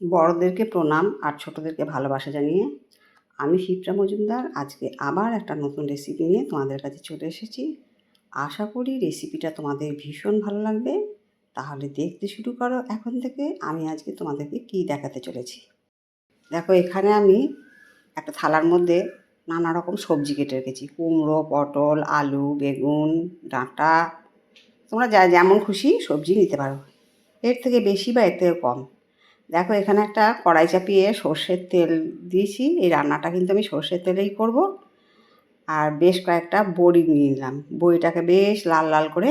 বড়দেরকে প্রণাম আর ছোটোদেরকে ভালোবাসা জানিয়ে আমি শিপ্রা মজুমদার। আজকে আবার একটা নতুন রেসিপি নিয়ে তোমাদের কাছে চলে এসেছি। আশা করি রেসিপিটা তোমাদের ভীষণ ভালো লাগবে। তাহলে দেখতে শুরু করো এখন থেকে। আমি আজকে তোমাদেরকে কী দেখাতে চলেছি। দেখো, এখানে আমি একটা থালার মধ্যে নানা রকম সবজি কেটে রেখেছি। কুমড়ো, পটল, আলু, বেগুন, ডাঁটা। তোমরা যা যেমন খুশি সবজি নিতে পারো। এর থেকে বেশি বা এর থেকে কম। দেখো, এখানে একটা কড়াই চাপিয়ে সর্ষের তেল দিয়েছি। এই রান্নাটা কিন্তু আমি সর্ষের তেলেই করব। আর বেশ কয়েকটা বড়ি নিয়ে নিলাম। বড়িটাকে বেশ লাল লাল করে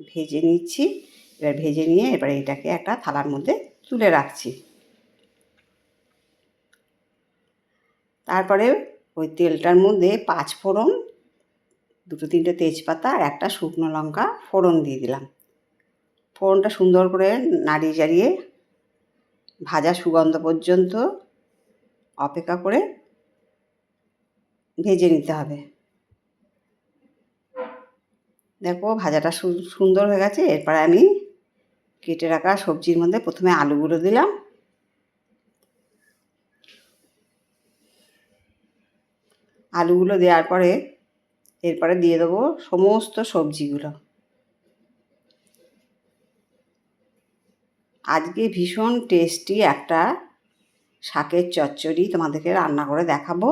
ভেজে নিচ্ছি। এবার ভেজে নিয়ে এবার এটাকে একটা থালার মধ্যে তুলে রাখছি। তারপরে ওই তেলটার মধ্যে পাঁচ ফোড়ন, দুটো তিনটে তেজপাতা আর একটা শুকনো লঙ্কা ফোড়ন দিয়ে দিলাম। ফোড়নটা সুন্দর করে নাড়িয়ে চাড়িয়ে ভাজা সুগন্ধ পর্যন্ত অপেক্ষা করে ভেজে নিতে হবে। দেখো ভাজাটা সুন্দর হয়ে গেছে। এরপরে আমি কেটে রাখা সবজির মধ্যে প্রথমে আলুগুলো দিলাম। আলুগুলো দেওয়ার পরে এরপরে দিয়ে দেবো সমস্ত সবজিগুলো। আজকে ভীষণ টেস্টি একটা শাকের চচ্চড়ি তোমাদেরকে রান্না করে দেখাবো,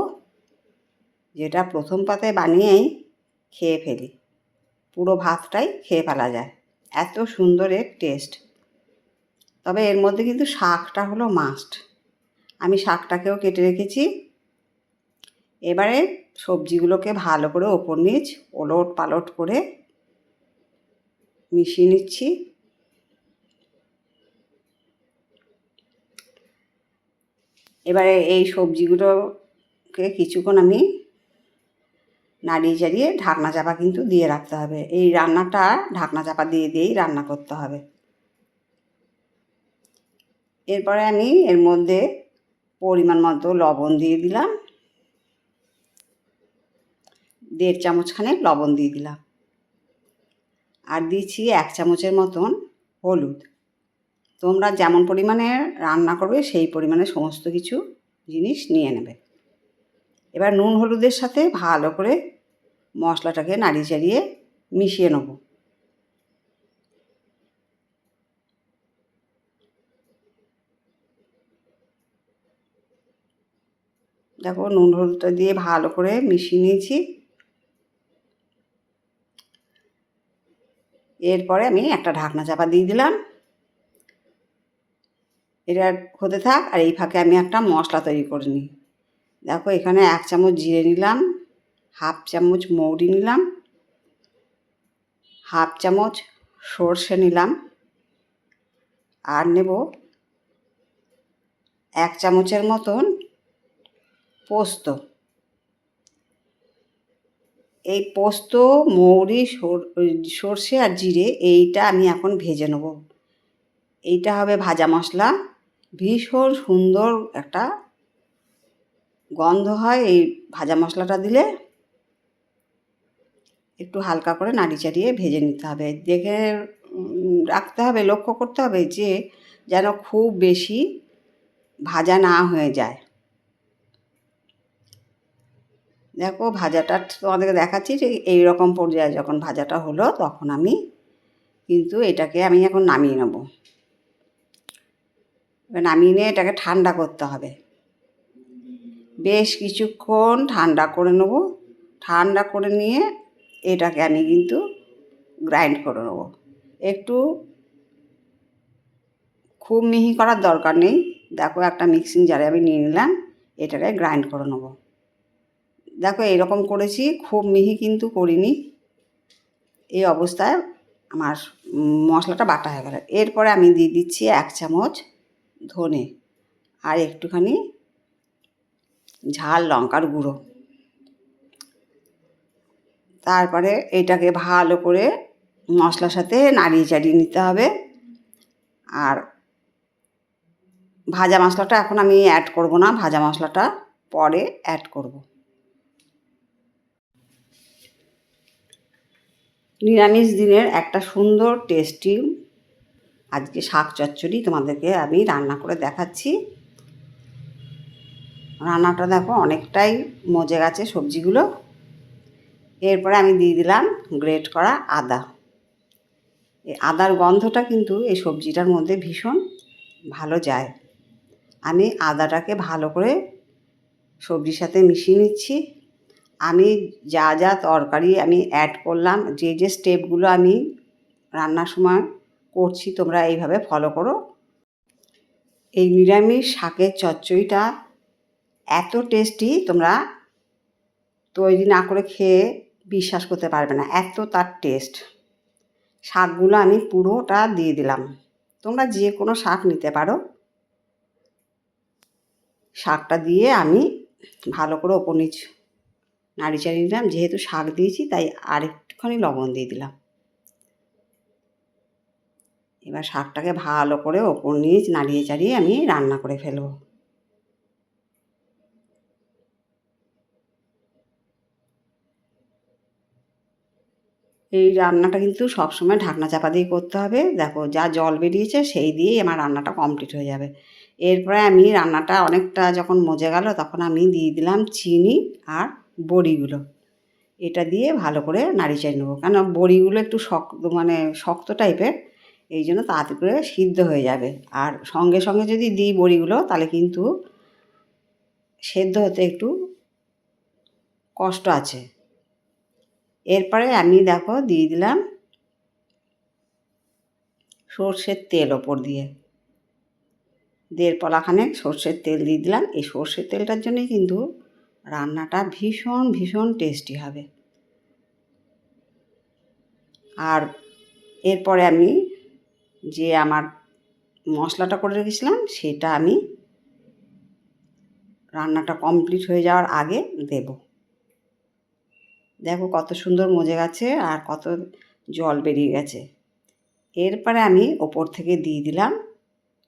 যেটা প্রথম পাতে বানিয়েই খেয়ে ফেলি। পুরো ভাতটাই খেয়ে ফেলা যায়। এত সুন্দর এর টেস্ট। তবে এর মধ্যে কিন্তু শাকটা হলো মাস্ট আমি শাকটাকেও কেটে রেখেছি। এবারে সবজিগুলোকে ভালো করে ওপর নিচ ওলট পালট করে মিশিয়ে নিচ্ছি। এবারে এই সবজিগুলোকে কিছুক্ষণ আমি নাড়িয়ে চাড়িয়ে ঢাকনা চাপা কিন্তু দিয়ে রাখতে হবে। এই রান্নাটা ঢাকনা চাপা দিয়ে দিয়েই রান্না করতে হবে। এরপরে আমি এর মধ্যে পরিমাণ মতো লবণ দিয়ে দিলাম। দেড় চামচখানে লবণ দিয়ে দিলাম। আর দিচ্ছি এক চামচের মতন হলুদ। তোমরা যেমন পরিমাণে রান্না করবে, সেই পরিমাণে সমস্ত কিছু জিনিস নিয়ে নেবে। এবার নুন হলুদের সাথে ভালো করে মশলাটাকে নাড়িয়ে চাড়িয়ে মিশিয়ে নেব। দেখো নুন হলুদটা দিয়ে ভালো করে মিশিয়ে নিয়েছি। এরপরে আমি একটা ঢাকনা চাপা দিয়ে দিলাম। এটা হতে থাক আর এই ফাঁকে আমি একটা মশলা তৈরি করে নিই। দেখো এখানে এক চামচ জিরে নিলাম, হাফ চামচ মৌরি নিলাম, হাফ চামচ সর্ষে নিলাম আর নেব এক চামচের মতন পোস্ত। এই পোস্ত, মৌরি সর্ষে আর জিরে এইটা আমি এখন ভেজে নেব। এইটা হবে ভাজা মশলা। ভীষণ সুন্দর একটা গন্ধ হয় এই ভাজা মশলাটা দিলে। একটু হালকা করে নাড়ি চাড়িয়ে ভেজে নিতে হবে। দেখে রাখতে হবে, লক্ষ্য করতে হবে যে যেন খুব বেশি ভাজা না হয়ে যায়। দেখো, ভাজাটা তোমাদেরকে দেখাচ্ছি যে এই রকম পর্যায়ে যখন ভাজাটা হলো, তখন আমি কিন্তু এটাকে আমি এখন নামিয়ে নেব। এবার নামিয়ে নিয়ে এটাকে ঠান্ডা করতে হবে। বেশ কিছুক্ষণ ঠান্ডা করে নেব। ঠান্ডা করে নিয়ে এটাকে আমি কিন্তু গ্রাইন্ড করে নেব। একটু খুব মিহি করার দরকার নেই। দেখো একটা মিক্সিং জারে আমি নিয়ে নিলাম, এটাকে গ্রাইন্ড করে নেব। দেখো এরকম করেছি, খুব মিহি কিন্তু করিনি। এই অবস্থায় আমার মশলাটা বাটা হয়ে গেল। এরপরে আমি দিয়ে দিচ্ছি এক চামচ ধনে আর একটুখানি ঝাল লঙ্কার গুঁড়ো। তারপরে এটাকে ভালো করে মশলার সাথে নাড়িয়ে চাড়িয়ে নিতে হবে। আর ভাজা মশলাটা এখন আমি অ্যাড করব না, ভাজা মশলাটা পরে অ্যাড করব। নিরামিষ দিনের একটা সুন্দর টেস্টি আজকে শাক চচ্চড়ি তোমাদেরকে আমি রান্না করে দেখাচ্ছি। রান্নাটা দেখো অনেকটাই মজে গেছে সবজিগুলো। এরপরে আমি দিয়ে দিলাম গ্রেট করা আদা। এই আদার গন্ধটা কিন্তু এই সবজিটার মধ্যে ভীষণ ভালো যায়। আমি আদাটাকে ভালো করে সবজির সাথে মিশিয়ে নিচ্ছি। আমি যা যা তরকারি আমি অ্যাড করলাম, যে যে স্টেপগুলো আমি রান্নার সময় করছি, তোমরা এইভাবে ফলো করো। এই নিরামিষ শাকের চচ্চড়িটা এত টেস্টি তোমরা তৈরি না করে খেয়ে বিশ্বাস করতে পারবে না, এত তার টেস্ট শাকগুলো আমি পুরোটা দিয়ে দিলাম। তোমরা যে কোনো শাক নিতে পারো। শাকটা দিয়ে আমি ভালো করে ওপর নিচ নাড়ি চাড়িয়ে দিলাম, যেহেতু শাক দিয়েছি, তাই আরেকটুখানি লবণ দিয়ে দিলাম। এবার শাকটাকে ভালো করে ওপর নিচ নাড়িয়ে চাড়িয়ে আমি রান্না করে ফেলব। এই রান্নাটা কিন্তু সবসময় ঢাকনা চাপা দিয়ে করতে হবে। দেখো, যা জল বেরিয়েছে সেই দিয়েই আমার রান্নাটা কমপ্লিট হয়ে যাবে। এরপরে আমি রান্নাটা অনেকটা যখন মজে গেল তখন আমি দিয়ে দিলাম চিনি আর বড়িগুলো। এটা দিয়ে ভালো করে নাড়ি চাই নেব। কেন বড়িগুলো একটু শক্ত মানে শক্ত টাইপের এই জন্য তাড়াতাড়ি করে সিদ্ধ হয়ে যাবে। আর সঙ্গে সঙ্গে যদি দিই বড়িগুলো, তাহলে কিন্তু সেদ্ধ হতে একটু কষ্ট আছে। এরপরে আমি দেখো দিয়ে দিলাম সর্ষের তেল ওপর দিয়ে। দেড় পলাখানেক সর্ষের তেল দিয়ে দিলাম। এই সর্ষের তেলটার জন্যই কিন্তু রান্নাটা ভীষণ ভীষণ টেস্টি হবে। আর এরপরে আমি যে আমার মশলাটা করে রেখেছিলাম, সেটা আমি রান্নাটা কমপ্লিট হয়ে যাওয়ার আগে দেব। দেখো কত সুন্দর মজে গেছে আর কত জল বেরিয়ে গেছে। এরপরে আমি ওপর থেকে দিয়ে দিলাম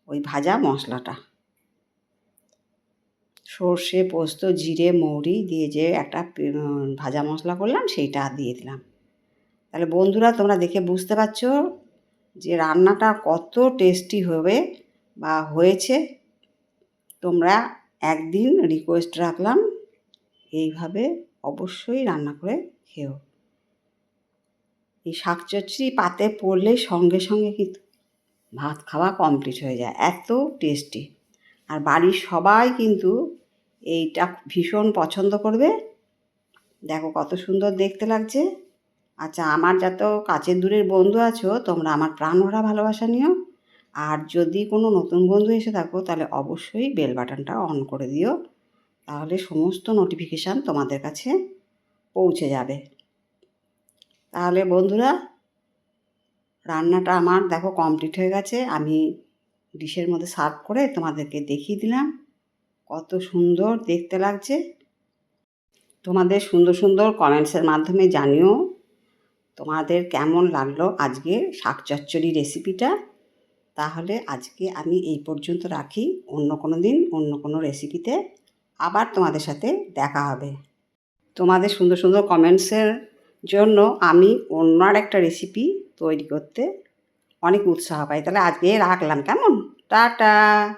ওই ভাজা মশলাটা। সর্ষে, পোস্ত, জিরে, মৌরি দিয়ে যে একটা ভাজা মশলা করলাম, সেইটা দিয়ে দিলাম। তাহলে বন্ধুরা, তোমরা দেখে বুঝতে পারছ যে রান্নাটা কত টেস্টি হবে বা হয়েছে, তোমরা একদিন রিকোয়েস্ট রাখলাম, এইভাবে অবশ্যই রান্না করে খেও। এই শাক চচ্চড়ি পাতে পড়লে সঙ্গে সঙ্গে কিন্তু ভাত খাওয়া কমপ্লিট হয়ে যায়, এত টেস্টি আর বাড়ির সবাই কিন্তু এইটা ভীষণ পছন্দ করবে। দেখো কত সুন্দর দেখতে লাগছে। আচ্ছা আমার যত কাছের দূরের বন্ধু আছো, তোমরা আমার প্রাণ ভরা ভালোবাসা নিও। আর যদি কোনো নতুন বন্ধু এসে থাকো, তাহলে অবশ্যই বেল বাটনটা অন করে দিও। তাহলে সমস্ত নোটিফিকেশান তোমাদের কাছে পৌঁছে যাবে। তাহলে বন্ধুরা, রান্নাটা আমার দেখো কমপ্লিট হয়ে গেছে। আমি ডিশের মধ্যে সার্ভ করে তোমাদেরকে দেখিয়ে দিলাম। কত সুন্দর দেখতে লাগছে। তোমাদের সুন্দর সুন্দর কমেন্টসের মাধ্যমে জানিও। তোমাদের কেমন লাগল আজকে শাক চচ্চড়ি রেসিপিটা? তাহলে আজকে আমি এই পর্যন্ত রাখি। অন্য কোনো দিন অন্য কোনো রেসিপিতে আবার তোমাদের সাথে দেখা হবে। তোমাদের সুন্দর সুন্দর কমেন্টসের জন্য আমি অন্য আর একটা রেসিপি তৈরি করতে অনেক উৎসাহ পাই। তাহলে আজকে রাখলাম। কেমন? টাটা!